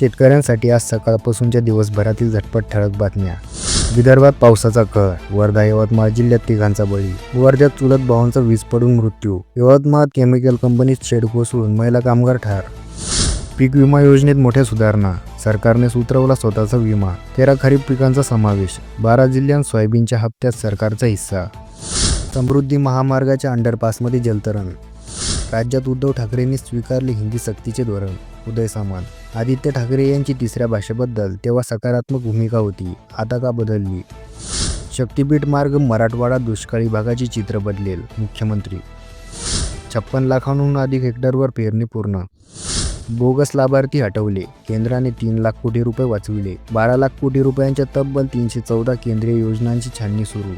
शेतकऱ्यांसाठी आज सकाळपासूनच्या दिवसभरातील झटपट ठळक बातम्या. विदर्भात पावसाचा कहर वर्धा यवतमाळ जिल्ह्यात तिघांचा बळी. वर्ध्यात चुलत भावांचा वीज पडून मृत्यू. यवतमाळ केमिकल कंपनीत शेड कोसळून महिला कामगार ठार. पीक विमा योजनेत मोठ्या सुधारणा. सरकारने सुचवला स्वतःचा विमा. तेरा खरीप पिकांचा समावेश. बारा जिल्ह्यांत सोयाबीनच्या हप्त्यात सरकारचा हिस्सा. समृद्धी महामार्गाच्या अंडरपासमध्ये जलतरण. राज्यात उद्धव ठाकरेंनी स्वीकारले हिंदी सक्तीचे धोरण. उदय सामंत. आदित्य ठाकरे यांची तिसऱ्या भाषेबद्दल तेव्हा सकारात्मक भूमिका होती. आता का बदलली? शक्तीपीठ मार्ग मराठवाडा दुष्काळी भागाची चित्र बदलेल मुख्यमंत्री. छप्पन लाखांहून अधिक हेक्टरवर पेरणी पूर्ण बोगस लाभार्थी हटवले. केंद्राने तीन लाख कोटी रुपये वाचविले. बारा लाख कोटी रुपयांच्या तब्बल तीनशे चौदा केंद्रीय योजनांची छाननी सुरू.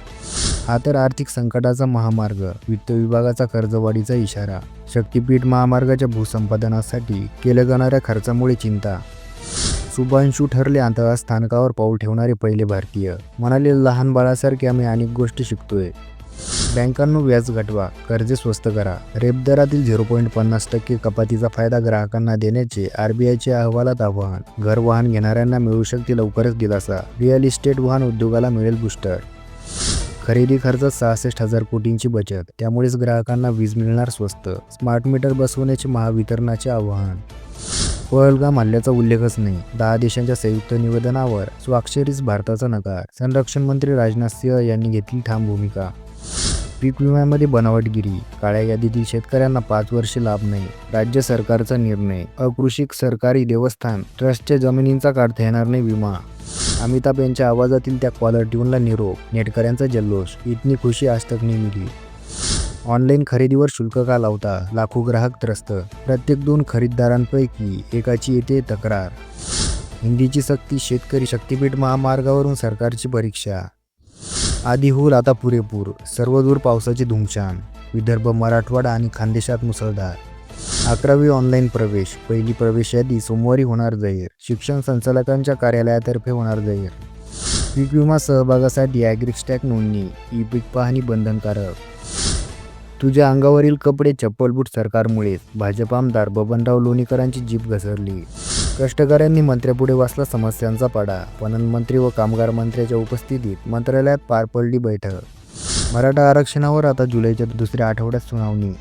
हा तर आर्थिक संकटाचा महामार्ग. वित्त विभागाचा कर्जवाढीचा इशारा. शक्तीपीठ महामार्गाच्या भूसंपादनासाठी केल्या जाणाऱ्या खर्चामुळे चिंता. शुभांशू ठरले अंतराळ स्थानकावर पाऊल ठेवणारे पहिले भारतीय. म्हणाले लहान बाळासारखे आम्ही अनेक गोष्टी शिकतोय. बँकांनो व्याज घटवा कर्जे स्वस्त करा. रेप दरातील झिरो पॉईंट पन्नास टक्के कपातीचा फायदा ग्राहकांना देण्याचे आरबीआयच्या अहवालात आवाहन. घर वाहन घेणाऱ्यांना मिळू शकते लवकरच दिलासा. रिअल इस्टेट वाहन उद्योगाला मिळेल बुस्टर. खरेदी खर्चात सहासष्ट हजार कोटींची बचत. त्यामुळेच ग्राहकांना वीज मिळणार स्वस्त. स्मार्ट मीटर बसवण्याचे महावितरणाचे आवाहन. पहलगाम हल्ल्याचा उल्लेखच नाही. दहा देशांच्या संयुक्त निवेदनावर स्वाक्षरीच भारताचा नकार. संरक्षण मंत्री राजनाथ सिंह यांनी घेतली ठाम भूमिका. पीक विम्यामध्ये बनावटगिरी काळ्या यादीतील शेतकऱ्यांना पाच वर्षे लाभ नाही राज्य सरकारचा निर्णय अकृषिक सरकारी देवस्थान ट्रस्टच्या जमिनींचा काढता येणार नाही विमा. अमिताभ यांच्या आवाजातील त्या कॉलर ट्यूनला निरोप नेटकऱ्यांचा जल्लोष इतनी खुशी आजतक नाही मिली. ऑनलाईन खरेदीवर शुल्क का लावता लाखो ग्राहक त्रस्त प्रत्येक दोन खरेदीदारांपैकी एकाची येते तक्रार. हिंदीची सक्ती शेतकरी शक्तीपीठ महामार्गावरून सरकारची परीक्षा आधी होईल आता पुरेपूर. सर्वदूर पावसाची धुमशान. विदर्भ मराठवाडा आणि खानदेशात मुसळधार. अकरावी ऑनलाईन प्रवेश. पहिली प्रवेश यादी सोमवारी होणार जाहीर. शिक्षण संचालकांच्या कार्यालयातर्फे होणार जाहीर. पीक विमा सहभागासाठी ॲग्रिस्टॅक नोंदणी. ई पीक पाहणी बंधनकारक. तुझ्या अंगावरील कपडे चप्पल बूट सरकारमुळेच. भाजप आमदार बबनराव लोणीकरांची जीप घसरली. कष्टकऱ्यांनी मंत्र्यापुढे वाचला समस्यांचा पाडा. पणन मंत्री व कामगार मंत्र्याच्या उपस्थितीत मंत्रालयात पार पडली बैठक. मराठा आरक्षणावर आता जुलैच्या दुसऱ्या आठवड्यात सुनावणी